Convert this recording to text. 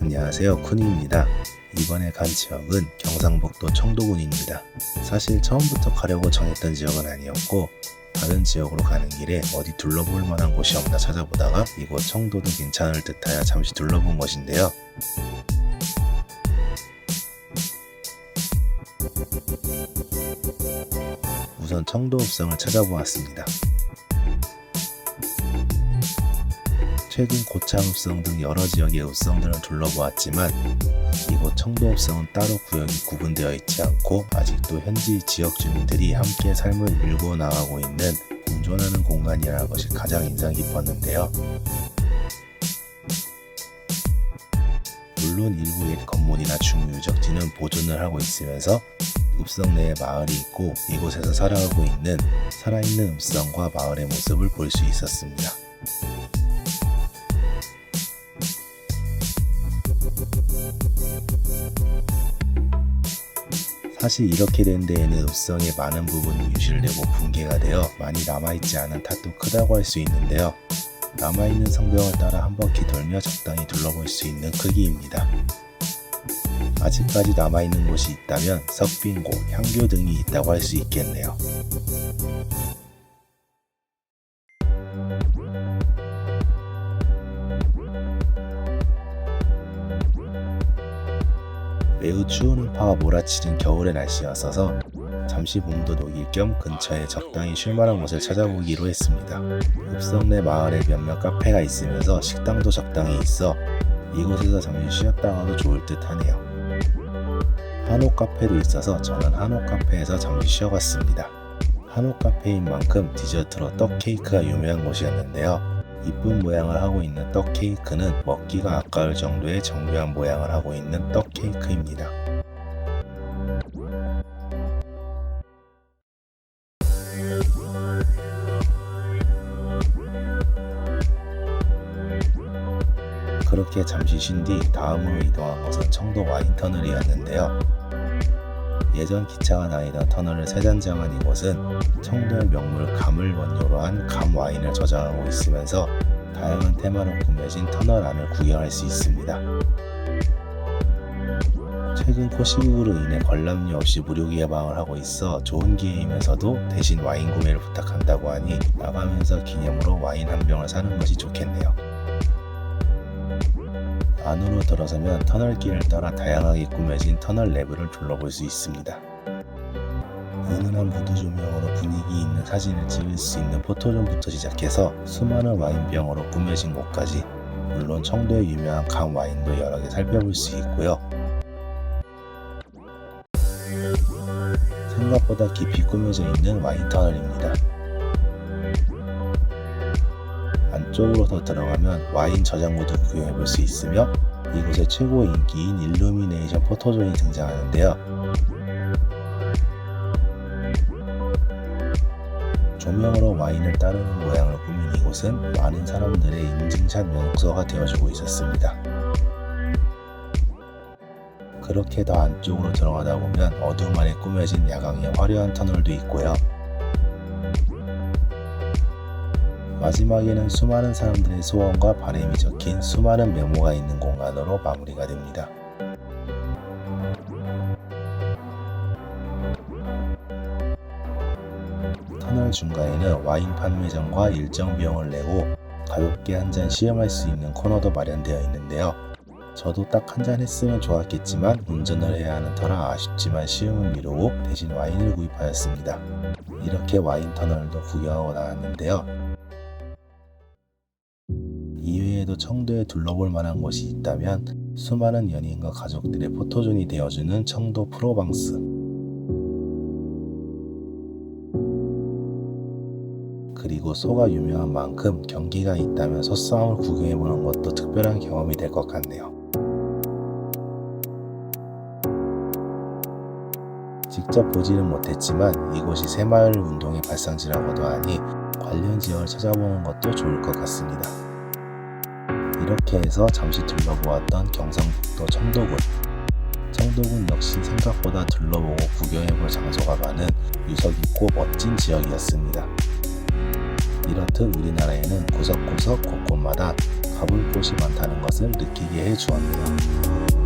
안녕하세요 쿠니입니다. 이번에 간 지역은 경상북도 청도군입니다. 사실 처음부터 가려고 정했던 지역은 아니었고 다른 지역으로 가는 길에 어디 둘러볼 만한 곳이 없나 찾아보다가 이곳 청도도 괜찮을 듯하여 잠시 둘러본 것인데요 우선 청도 읍성을 찾아보았습니다 최근 고창 읍성 등 여러 지역의 읍성들을 둘러보았지만 이곳 청도 읍성은 따로 구역이 구분되어 있지 않고 아직도 현지 지역 주민들이 함께 삶을 밀고 나가고 있는 공존하는 공간이라는 것이 가장 인상 깊었는데요. 물론 일부 옛 건물이나 중유적지는 보존을 하고 있으면서 읍성 내에 마을이 있고 이곳에서 살아가고 있는 살아있는 읍성과 마을의 모습을 볼 수 있었습니다. 사실 이렇게 된 데에는 읍성의 많은 부분이 유실되고 붕괴가 되어 많이 남아있지 않은 탓도 크다고 할 수 있는데요. 남아있는 성벽을 따라 한 바퀴 돌며 적당히 둘러볼 수 있는 크기입니다. 아직까지 남아있는 곳이 있다면 석빙고, 향교 등이 있다고 할 수 있겠네요. 매우 추운 우파가 몰아치는 겨울의 날씨였어서 잠시 몸도 녹일 겸 근처에 적당히 쉴만한 곳을 찾아보기로 했습니다. 읍성 내 마을에 몇몇 카페가 있으면서 식당도 적당히 있어 이곳에서 잠시 쉬었다 가도 좋을 듯 하네요. 한옥 카페도 있어서 저는 한옥 카페에서 잠시 쉬어갔습니다. 한옥 카페인 만큼 디저트로 떡 케이크가 유명한 곳이었는데요. 이쁜 모양을 하고 있는 떡 케이크는 먹기가 아까울 정도의 정교한 모양을 하고 있는 떡 케이크입니다. 그렇게 잠시 쉰 뒤 다음으로 이동한 것은 청도 와인 터널이었는데요. 예전 기차가 다니던 터널을 세단장한 이곳은 청도의 명물 감을 원료로 한 감 와인을 저장하고 있으면서 다양한 테마로 꾸며진 터널 안을 구경할 수 있습니다. 최근 코시국으로 인해 관람료 없이 무료 개방을 하고 있어 좋은 기회이면서도 대신 와인 구매를 부탁한다고 하니 나가면서 기념으로 와인 한 병을 사는 것이 좋겠네요. 안으로 들어서면 터널길을 따라 다양하게 꾸며진 터널 내부를 둘러볼 수 있습니다. 은은한 무드 조명으로 분위기 있는 사진을 찍을 수 있는 포토존부터 시작해서 수많은 와인병으로 꾸며진 곳까지 물론 청도의 유명한 감 와인도 여러 개 살펴볼 수 있고요. 생각보다 깊이 꾸며져 있는 와인 터널입니다. 안쪽으로 더 들어가면 와인 저장고도 구경해 볼 수 있으며 이곳의 최고 인기인 일루미네이션 포토존이 등장하는데요. 조명으로 와인을 따르는 모양을 꾸민 이곳은 많은 사람들의 인증샷 명소가 되어주고 있었습니다. 그렇게 더 안쪽으로 들어가다 보면 어둠 안에 꾸며진 야광의 화려한 터널도 있고요. 마지막에는 수많은 사람들의 소원과 바람이 적힌 수많은 메모가 있는 공간으로 마무리가 됩니다. 터널 중간에는 와인 판매점과 일정 비용을 내고 가볍게 한 잔 시음할 수 있는 코너도 마련되어 있는데요. 저도 딱 한 잔 했으면 좋았겠지만 운전을 해야 하는 터라 아쉽지만 시음은 미루고 대신 와인을 구입하였습니다. 이렇게 와인 터널도 구경하고 나왔는데요. 이외에도 청도에 둘러볼 만한 곳이 있다면 수많은 연인과 가족들의 포토존이 되어주는 청도 프로방스 그리고 소가 유명한 만큼 경기가 있다면 소싸움을 구경해보는 것도 특별한 경험이 될 것 같네요. 직접 보지는 못했지만 이곳이 새마을 운동의 발상지라고도 하니 관련 지역을 찾아보는 것도 좋을 것 같습니다. 이렇게 해서 잠시 둘러보았던 경상북도 청도군 청도군 역시 생각보다 둘러보고 구경해볼 장소가 많은 유서 깊고 멋진 지역이었습니다. 이렇듯 우리나라에는 구석구석 곳곳마다 가볼 곳이 많다는 것을 느끼게 해주었네요.